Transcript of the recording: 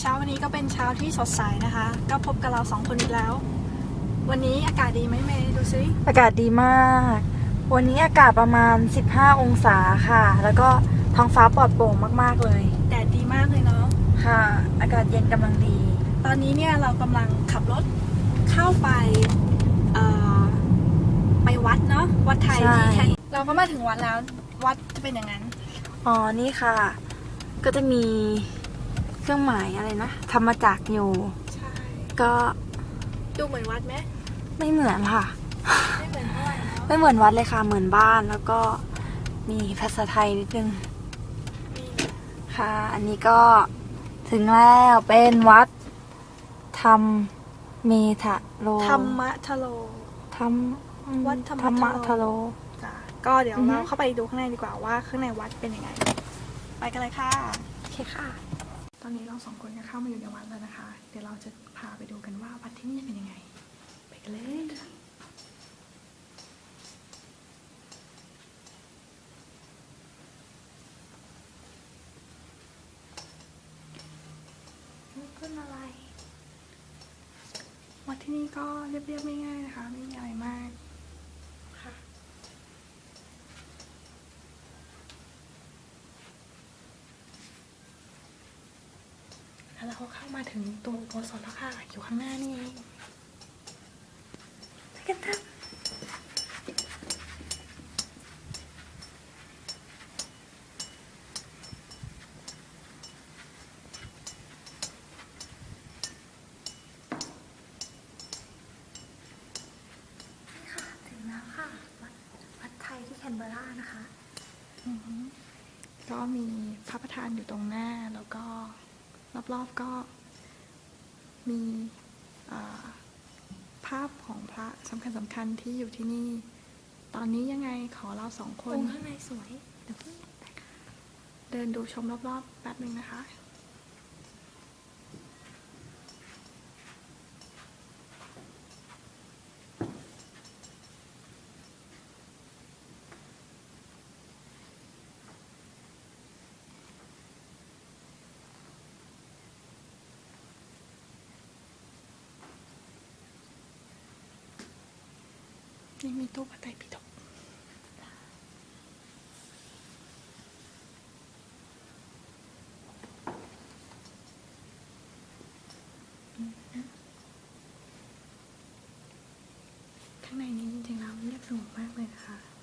เช้าวันนี้ก็เป็นเช้าที่สดใสนะคะ ก็พบกับเราสองคนอีกแล้ว วันนี้อากาศดีไหมเมย์ดูซิอากาศดีมาก วันนี้อากาศประมาณ 15 องศาค่ะ แล้วก็ท้องฟ้าปลอดโปร่งมากๆเลย แดดดีมากเลยเนาะค่ะ อากาศเย็นกำลังดี ตอนนี้เนี่ยเรากำลังขับรถเข้าไปเอ่อไปวัดเนาะวัดไทยใช่ที่แท้เราก็มาถึงวัดแล้ววัดจะเป็นอย่างนั้น อ๋อนี่ค่ะ ก็จะมี เครื่องหมายอะไรนะธรรมจักรอยู่ ใช่ ก็ดูเหมือนวัดไหมไม่เหมือนค่ะ ไม่เหมือนเท่าไหร่เนาะไม่เหมือนวัดเลยค่ะ เหมือนบ้านแล้วก็มีภาษาไทยนิดนึง มีค่ะ อันนี้ก็ถึงแล้วเป็นวัดธรรมเมทะโลธรรมะทะโล ธรรมวัดธรรมธรรมะทะทะโลโล จ้ะก็เดี๋ยวอือฮึ เราเข้าไปดูข้างในดีกว่าว่าข้างในวัดเป็นยังไง ไปกันเลยค่ะ โอเคค่ะ ตอนนี้เราสองคนก็เข้ามาอยู่ในวัดแล้วนะคะ เดี๋ยวเราจะพาไปดูกันว่าวัดที่นี่เป็นยังไง ไปกันเลยขึ้นอะไร วัดที่นี่ก็เรียบๆง่ายๆนะคะ ไม่มีอะไรมาก แล้วเราก็เข้ามาถึงตัวอุโบสถแล้วค่ะ อยู่ข้างหน้านี่เองไปกันเถอะนี่ค่ะถึงแล้วค่ะวัดวัดไทยที่แคนเบอร์รานะคะอือฮึก็มีพระประธานอยู่ตรงหน้าแล้วก็ รอบๆก็มีอ่าภาพของพระสำคัญสำคัญๆที่อยู่ที่นี่ ตอนนี้ยังไงขอเราสองคน องค์ข้างในสวย เดี๋ยวเพิ่งเดินดูชมรอบๆแป๊บหนึ่งนะคะ นี่มีตู้พระไตยปิฎกข้างในนี้จริงๆแล้วเรียบสงบมากเลยนะคะ